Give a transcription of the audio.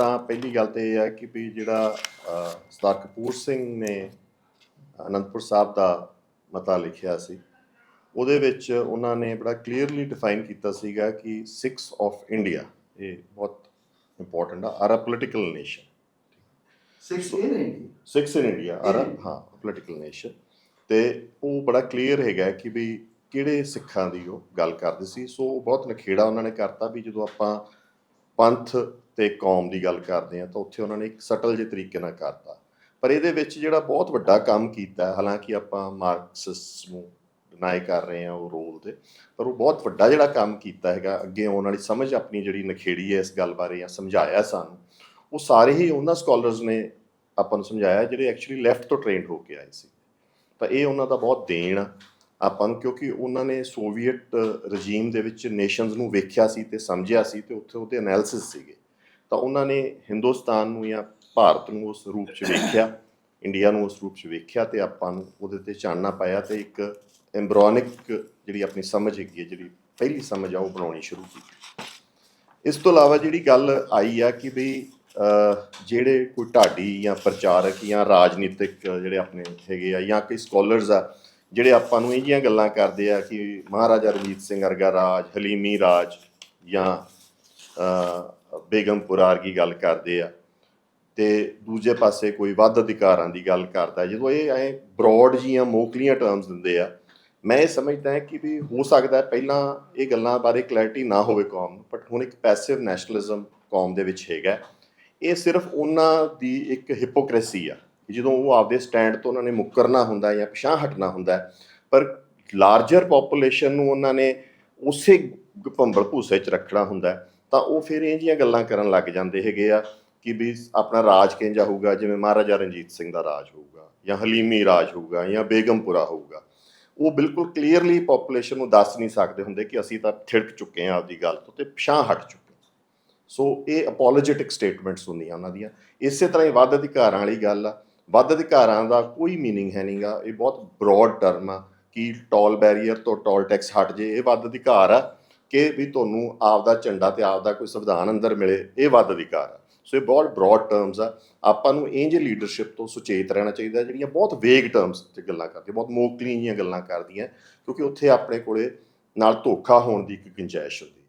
ਤਾਂ ਪਹਿਲੀ ਗੱਲ ਤੇ ਇਹ ਹੈ ਕਿ ਵੀ ਜਿਹੜਾ ਸਰਦਾਰ ਕਪੂਰ ਸਿੰਘ ਨੇ ਅਨੰਦਪੁਰ ਸਾਹਿਬ ਦਾ ਮਤਾ ਲਿਖਿਆ ਸੀ ਉਹਦੇ ਵਿੱਚ ਉਹਨਾਂ ਨੇ ਬੜਾ ਕਲੀਅਰਲੀ ਡਿਫਾਈਨ ਕੀਤਾ ਸੀਗਾ ਕਿ ਸਿਕਸ ਆਫ ਇੰਡੀਆ ਇਹ ਬਹੁਤ ਇੰਪੋਰਟੈਂਟ ਆ are a political nation six in India in are India. ਹਾਂ ਪੋਲੀਟੀਕਲ ਨੇਸ਼ਨ ਤੇ ਉਹ ਬੜਾ ਕਲੀਅਰ ਹੈਗਾ ਕਿ ਵੀ ਕਿਹੜੇ ਸਿੱਖਾਂ ਦੀ ਉਹ ਗੱਲ ਕਰਦੇ ਸੀ ਸੋ ਬਹੁਤ ਨਖੇੜਾ ਉਹਨਾਂ ਨੇ ਕਰਤਾ ਵੀ ਜਦੋਂ ਆਪਾਂ ਪੰਥ ਤੇ ਕੌਮ ਦੀ ਗੱਲ ਕਰਦੇ ਆ, ਤਾਂ ਉੱਥੇ ਉਹਨਾਂ ਨੇ ਇੱਕ ਸਟਲ ਜਿਹੇ ਤਰੀਕੇ ਨਾਲ ਕਰਤਾ। ਪਰ ਇਹਦੇ ਵਿੱਚ ਜਿਹੜਾ ਬਹੁਤ ਵੱਡਾ ਕੰਮ ਕੀਤਾ, ਹਾਲਾਂਕਿ ਆਪਾਂ ਮਾਰਕਸਿਸਟ ਨੂੰ ਡਿਨਾਈ ਕਰ ਰਹੇ ਆ ਉਹ ਰੋਲ ਤੇ, ਪਰ ਉਹ ਬਹੁਤ ਵੱਡਾ ਜਿਹੜਾ ਕੰਮ ਕੀਤਾ ਹੈਗਾ, ਅੱਗੇ ਆਉਣ ਵਾਲੀ ਸਮਝ ਆਪਣੀ ਜਿਹੜੀ ਨਖੇੜੀ ਹੈ ਇਸ ਗੱਲ ਬਾਰੇ ਜਾਂ ਸਮਝਾਇਆ ਸਾਨੂੰ, ਉਹ ਸਾਰੇ ਹੀ ਉਹਨਾਂ ਸਕਾਲਰਸ ਨੇ ਆਪਾਂ ਨੂੰ ਸਮਝਾਇਆ ਜਿਹੜੇ ਐਕਚੁਅਲੀ ਲੈਫਟ ਤੋਂ ਟ੍ਰੇਨਡ ਹੋ ਕੇ ਆਏ ਸੀ। ਤਾਂ ਇਹ ਉਹਨਾਂ ਦਾ ਬਹੁਤ ਦੇਣ ਆ, ਆਪਾਂ ਨੂੰ ਕਿਉਂਕਿ ਉਹਨਾਂ ਨੇ ਸੋਵੀਅਤ ਰਜੀਮ ਦੇ ਵਿੱਚ ਨੇਸ਼ਨਸ ਨੂੰ ਵੇਖਿਆ ਸੀ ਤੇ ਸਮਝਿਆ ਸੀ ਤੇ ਉੱਥੇ ਉਹਦੇ ਐਨਾਲਿਸਿਸ ਸੀਗੇ। ਤਾਂ ਉਹਨਾਂ ਨੇ ਹਿੰਦੁਸਤਾਨ ਨੂੰ ਜਾਂ ਭਾਰਤ ਨੂੰ ਉਸ ਰੂਪ 'ਚ ਵੇਖਿਆ, ਇੰਡੀਆ ਨੂੰ ਉਸ ਰੂਪ 'ਚ ਵੇਖਿਆ ਤੇ ਆਪਾਂ ਨੂੰ ਉਹਦੇ ਤੇ ਚਾਨਣਾ ਪਾਇਆ ਤੇ ਇੱਕ ਐਮਬ੍ਰੋਨਿਕ ਜਿਹੜੀ ਆਪਣੀ ਸਮਝ ਹੈਗੀ ਹੈ, ਜਿਹੜੀ ਪਹਿਲੀ ਸਮਝ ਆ, ਉਹ ਬਣਾਉਣੀ ਸ਼ੁਰੂ ਕੀਤੀ। ਇਸ ਤੋਂ ਇਲਾਵਾ ਜਿਹੜੀ ਗੱਲ ਆਈ ਆ ਕਿ ਵੀ ਜਿਹੜੇ ਕੋਈ ਢਾਡੀ ਜਾਂ ਪ੍ਰਚਾਰਕ ਜਾਂ ਰਾਜਨੀਤਿਕ ਜਿਹੜੇ ਆਪਣੇ ਹੈਗੇ ਆ ਜਾਂ ਕਈ ਸਕਾਲਰਸ ਆ, ਜਿਹੜੇ ਆਪਾਂ ਨੂੰ ਇਹ ਜਿਹੀਆਂ ਗੱਲਾਂ ਕਰਦੇ ਆ ਕਿ ਮਹਾਰਾਜਾ ਰਣਜੀਤ ਸਿੰਘ ਵਰਗਾ ਰਾਜ, ਹਲੀਮੀ ਰਾਜ ਜਾਂ ਅਹ, ਬੇਗਮਪੁਰਾ ਵਰਗੀ ਗੱਲ ਕਰਦੇ ਆ। ਤੇ ਦੂਜੇ ਪਾਸੇ ਕੋਈ ਵੱਧ ਅਧਿਕਾਰਾਂ ਦੀ ਗੱਲ ਕਰਦਾ ਜਦੋਂ ਇਹ ਐ ਬ੍ਰੌਡ ਜੀਆਂ ਮੋਕਲੀਆਂ ਟਰਮਸ ਦਿੰਦੇ ਆ ਮੈਂ ਇਹ ਸਮਝਦਾ ਹਾਂ ਕਿ ਵੀ ਹੋ ਸਕਦਾ ਪਹਿਲਾਂ ਇਹ ਗੱਲਾਂ ਬਾਰੇ ਕਲੈਰਿਟੀ ਨਾ ਹੋਵੇ ਕੌਮ ਨੂੰ ਬਟ ਹੁਣ ਇੱਕ ਪੈਸਿਵ ਨੈਸ਼ਨਲਿਜ਼ਮ ਕੌਮ ਦੇ ਵਿੱਚ ਹੈਗਾ ਇਹ ਸਿਰਫ ਉਹਨਾਂ ਦੀ ਇੱਕ ਹਿਪੋਕ੍ਰੇਸੀ ਆ ਜਦੋਂ ਉਹ ਆਪਦੇ ਸਟੈਂਡ ਤੋਂ ਉਹਨਾਂ ਨੇ ਮੁੱਕਰਨਾ ਹੁੰਦਾ ਜਾਂ ਪਿਛਾਂਹ ਹਟਣਾ ਹੁੰਦਾ ਪਰ ਲਾਰਜਰ ਪੋਪੂਲੇਸ਼ਨ ਨੂੰ ਉਹਨਾਂ ਨੇ ਉਸੇ ਭੰਬਲ ਭੂਸੇ 'ਚ ਰੱਖਣਾ ਹੁੰਦਾ ਤਾਂ ਉਹ ਫਿਰ ਇਹ ਜੀਆਂ ਗੱਲਾਂ ਕਰਨ ਲੱਗ ਜਾਂਦੇ ਹੈਗੇ ਆ ਕਿ ਵੀ ਆਪਣਾ ਰਾਜ ਕਿੰਜਾ ਹੋਊਗਾ, ਜਿਵੇਂ ਮਹਾਰਾਜਾ ਰਣਜੀਤ ਸਿੰਘ ਦਾ ਰਾਜ ਹੋਊਗਾ ਜਾਂ ਹਲੀਮੀ ਰਾਜ ਹੋਊਗਾ ਜਾਂ ਬੇਗਮਪੁਰਾ ਹੋਊਗਾ। ਉਹ ਬਿਲਕੁਲ ਕਲੀਅਰਲੀ ਪੋਪੂਲੇਸ਼ਨ ਨੂੰ ਦੱਸ ਨਹੀਂ ਸਕਦੇ ਹੁੰਦੇ ਕਿ ਅਸੀਂ ਤਾਂ ਥਿੜਕ ਚੁੱਕੇ ਹਾਂ ਆਪਦੀ ਗੱਲ ਤੋਂ ਤੇ ਪਿਛਾਂ ਹਟ ਚੁੱਕੇ ਸੋ ਇਹ ਅਪੋਲੋਜੈਟਿਕ ਸਟੇਟਮੈਂਟਸ ਹੁੰਦੀਆਂ ਉਹਨਾਂ ਦੀਆਂ। ਇਸੇ ਤਰ੍ਹਾਂ ਹੀ ਵੱਧ ਅਧਿਕਾਰਾਂ ਵਾਲੀ ਗੱਲ ਆ। ਵੱਧ ਅਧਿਕਾਰਾਂ ਦਾ ਕੋਈ ਮੀਨਿੰਗ ਹੈ ਨਹੀਂਗਾ। ਇਹ ਬਹੁਤ ਬ੍ਰੌਡ ਟਰਮ ਆ ਕਿ ਟੋਲ ਬੈਰੀਅਰ ਤੋਂ ਟੋਲ ਟੈਕਸ ਹਟ ਜੇ, ਇਹ ਵੱਧ ਅਧਿਕਾਰ ਆ। ਕਿ ਵੀ ਤੁਹਾਨੂੰ ਆਪਦਾ ਝੰਡਾ ਤੇ ਆਪਦਾ ਕੋਈ ਸੰਵਿਧਾਨ ਅੰਦਰ ਮਿਲੇ, ਇਹ ਵੱਧ ਅਧਿਕਾਰ ਆ। ਸੋ ਇਹ ਬਹੁਤ ਬ੍ਰੌਡ ਟਰਮਸ ਆ। ਆਪਾਂ ਨੂੰ ਇੰਜ ਲੀਡਰਸ਼ਿਪ ਤੋਂ ਸੁਚੇਤ ਰਹਿਣਾ ਚਾਹੀਦਾ, ਜਿਹੜੀਆਂ ਬਹੁਤ ਵੇਗ ਟਰਮਸ ਤੇ ਗੱਲਾਂ ਕਰਦੀਆਂ, ਬਹੁਤ ਮੋਕਲੀਆਂ ਜੀਆਂ ਗੱਲਾਂ ਕਰਦੀਆਂ, ਕਿਉਂਕਿ ਉੱਥੇ ਆਪਣੇ ਕੋਲੇ ਨਾਲ ਧੋਖਾ ਹੋਣ ਦੀ ਇੱਕ ਗੁੰਜਾਇਸ਼ ਹੁੰਦੀ